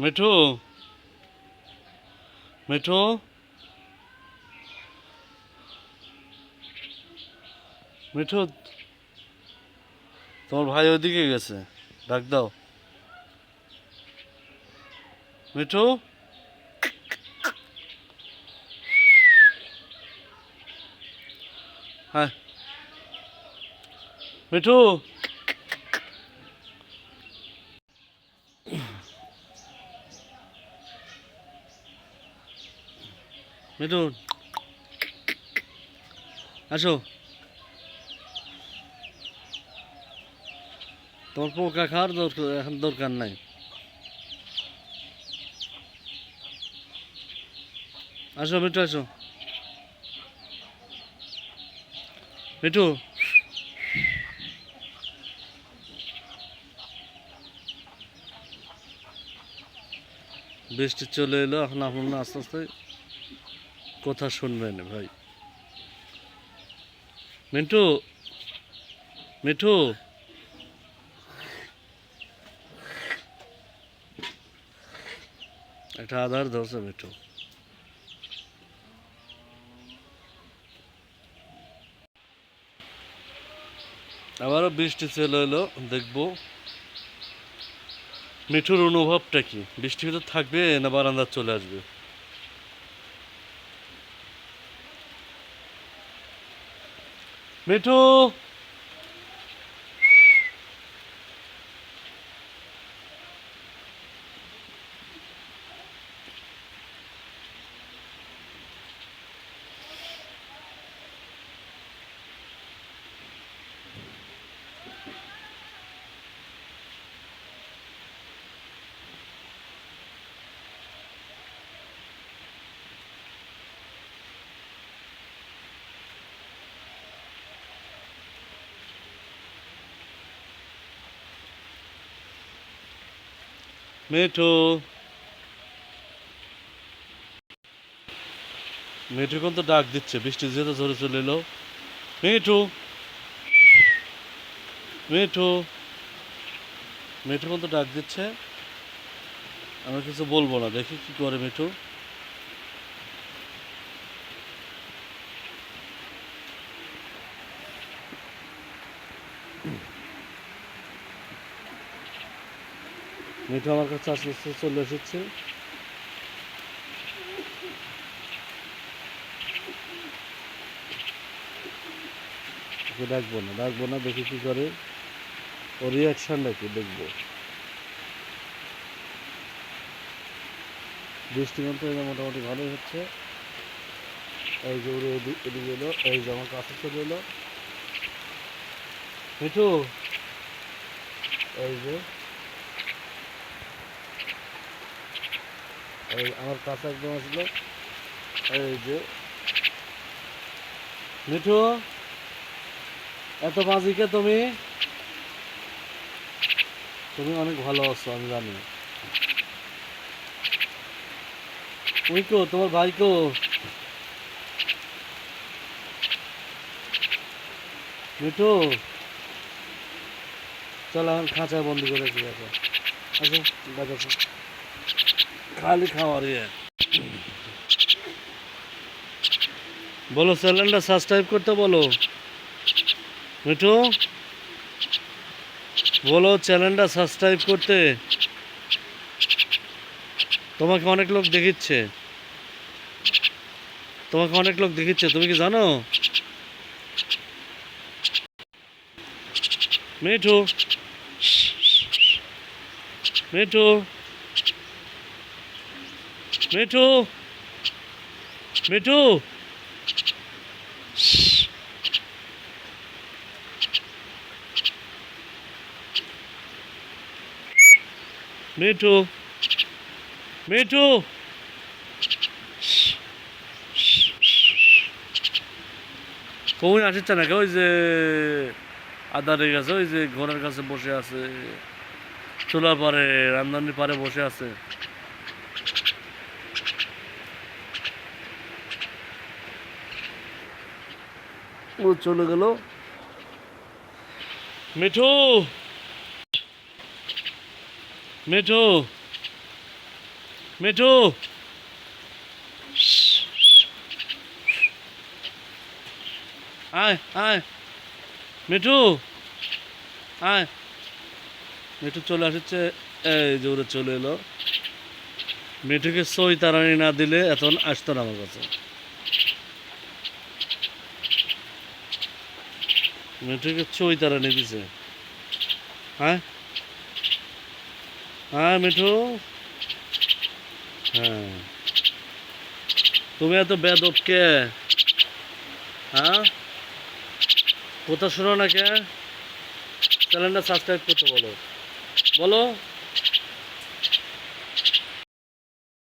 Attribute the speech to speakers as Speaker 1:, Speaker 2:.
Speaker 1: মিঠু? মিঠু? মিঠু তোমার ভাই ওইদিকে গেছে। ডাক দাও। মিঠু? হ্যাঁ। মিঠু? মিঠু আসো। তোমার পোকা খাওয়ার দরকার, এখন দরকার নাই। আসো মিঠু আসো। মিঠু। বৃষ্টি চলে এলো, এখন আপনার আস্তে আস্তে কথা শুনবেন ভাই। মিন্টু মিঠু একটা আধার ধরছে মিঠু আবারও বৃষ্টি চলে এলো, দেখব। মিঠুর অনুভবটা কি? বৃষ্টি ভিতর থাকবে, না বারান্দা চলে আসবে? মিঠু মিঠু। মিঠু কোন তো ডাক দিচ্ছে, বৃষ্টি যেতে ঝরে চলে এলো। মিঠু। মিঠু। মিঠু কিন্তু ডাক দিচ্ছে। আমি কিছু বলব না, দেখি কি করে মিঠু। মিঠু আমার কাছে আস্তে আস্তে চলে এসেছে। ওকে ডাকবো না ডাকবো না, দেখি কি করে। ও রিয়াকশানটা কি, দেখব। দৃষ্টিকোণ তো মোটামুটি ভালোই হচ্ছে। এই যে উড়ে এদি- এদিকে এলো, এই যে আমার কাছে চলে এলো। মিঠু! এই যে এই আমার কাছে একদম আসলো। এই যে। মিঠু, এত বাজিকে তুমি? তুমি অনেক ভালো আছো, আমি জানি। ওই কো, তোমার ভাই কো? মিঠু, চল এখন খাঁচায় বন্দি করে দিয়ে আসো আসো দেখো খালি খাওয়ার ইয়ে বলো চ্যানেলটা সাবস্ক্রাইব করতে বলো। মিঠু, বলো চ্যানেলটা সাবস্ক্রাইব করতে। তোমাকে অনেক লোক দেখিচ্ছে। তোমাকে অনেক লোক দেখিচ্ছে, তুমি কি জানো? মিঠু মিঠু। মিঠু মিঠু। মিঠু মিঠু। কখন আসছে নাকি? ওই যে আদারের কাছে, ওই যে ঘরের কাছে বসে আছে, চুলার পারে রান্নানির পারে বসে আছে। ও চলে গেল। মিঠু! মিঠু! মিঠু! আয় আয়। মিঠু! আয়। মিঠু চলে আসছে। এই জোরে চলে এলো। মিঠুকে সই তারানি না দিলে এখন আসতো না আমার কাছে। মিঠুকে তারা নিয়ে দিছে। হ্যাঁ? হ্যাঁ মিঠু? হ্যাঁ। তুমি এত বেদব কে? হ্যাঁ? কোথা শোনো না কে? চ্যানেলটা সাবস্ক্রাইব করতে বলো। বলো?